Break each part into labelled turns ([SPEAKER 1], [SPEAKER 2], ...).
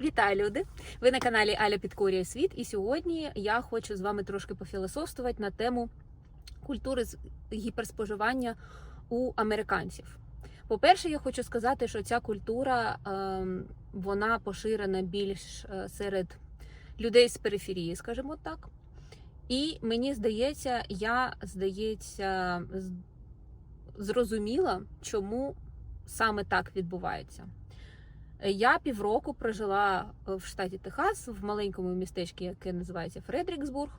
[SPEAKER 1] Вітаю, люди! Ви на каналі Аля Підкорює світ, і сьогодні я хочу з вами трошки пофілософствувати на тему культури гіперспоживання у американців. По-перше, я хочу сказати, що ця культура ем, вона поширена більш е, серед людей з периферії, скажімо так. І мені здається, я здається, зрозуміла, чому саме так відбувається. Я півроку прожила в штаті Техас в маленькому містечку, яке називається Фредріксбург.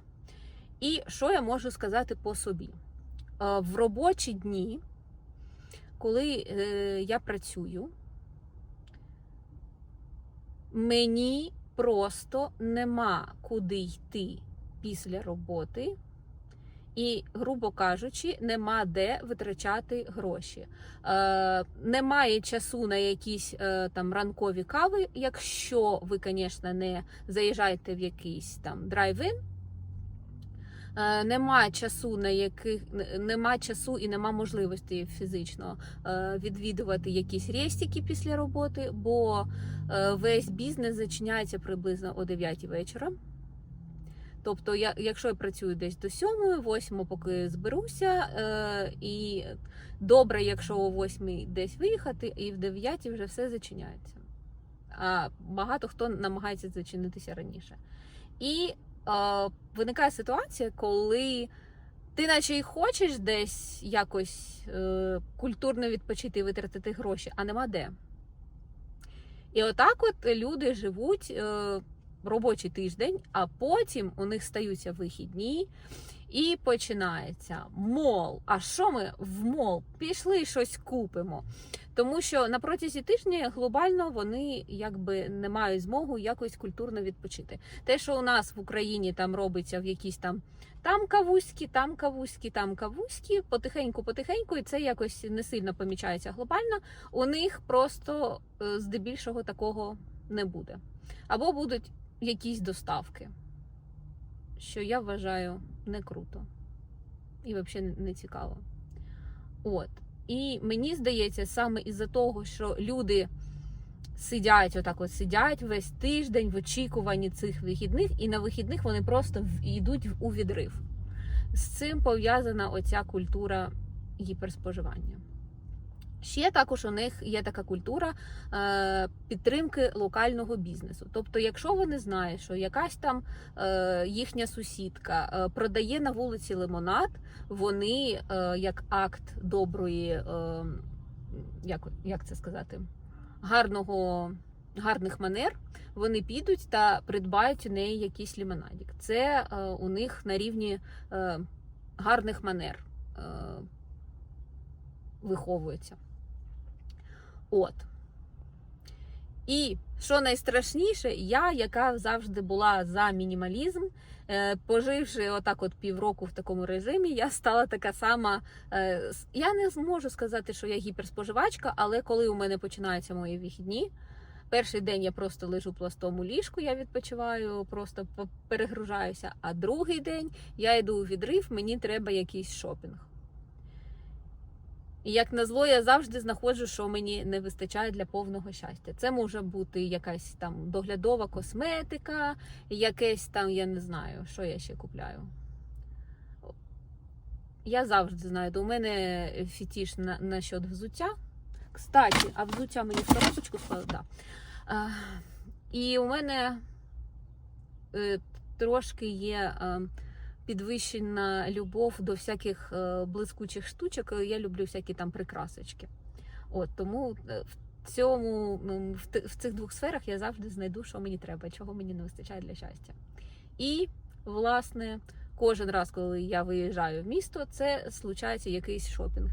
[SPEAKER 1] І що я можу сказати по собі? Е, В робочі дні, коли е, я працюю, мені просто нема куди йти після роботи, і, грубо кажучи, нема де витрачати гроші. Е, немає часу на якісь е, там ранкові кави, якщо ви, звісно, не заїжджаєте в якийсь там драйв-ін. Е, Нема часу на яких нема часу і нема можливості фізично е, відвідувати якісь рестики після роботи, бо е, весь бізнес зачиняється приблизно о 9 вечора. Тобто, я, якщо я працюю десь до 7, 8, поки зберуся, е, і добре, якщо о 8 десь виїхати, і в 9 вже все зачиняється. А багато хто намагається зачинитися раніше. І е, виникає ситуація, коли ти, наче і хочеш десь якось е, культурно відпочити і витратити гроші, а нема де. І отак от люди живуть. Е, робочий тиждень, а потім у них стаються вихідні. І починається мол. А що ми в мол? Пішли щось купимо. Тому що на протязі тижня глобально вони якби не мають змогу якось культурно відпочити. Те, що у нас в Україні там робиться в якісь там там кавузькі, там кавузькі, там кавузькі, потихеньку, потихеньку, і це якось не сильно помічається глобально. У них просто е, здебільшого такого не буде. Або будуть якісь доставки, що я вважаю не круто і взагалі не цікаво. От. І мені здається, саме із-за того, що люди сидять, отак от сидять весь тиждень в очікуванні цих вихідних, і на вихідних вони просто йдуть у відрив. З цим пов'язана оця культура гіперспоживання. Ще також у них є така культура е, підтримки локального бізнесу. Тобто, якщо вони знають, що якась там е, їхня сусідка е, продає на вулиці лимонад, вони е, як акт доброї, е, як, як це сказати, гарного, гарних манер, вони підуть та придбають у неї якийсь лимонадик. Це е, у них на рівні е, гарних манер е, виховується. От. І що найстрашніше, я, яка завжди була за мінімалізм, е, поживши отак от півроку в такому режимі, я стала така сама. е, Я не зможу сказати, що я гіперспоживачка, але коли у мене починаються мої вихідні, перший день я просто лежу пластом у ліжку, я відпочиваю, просто перегружаюся. А другий день я йду у відрив, мені треба якийсь шопінг. І як назло, я завжди знаходжу, що мені не вистачає для повного щастя. Це може бути якась там доглядова косметика, якесь там, я не знаю, що я ще купляю. Я завжди знайду. У мене фетіш на, на взуття. Кстати, а взуття мені в коробочку склали? Да. А, і у мене е, трошки є. е, підвищена любов до всяких е, блискучих штучок. Я люблю всякі там прикрасочки. От тому е, в цьому в цих двох сферах я завжди знайду, що мені треба, чого мені не вистачає для щастя. І власне. Кожен раз, коли я виїжджаю в місто, це случається якийсь шопінг.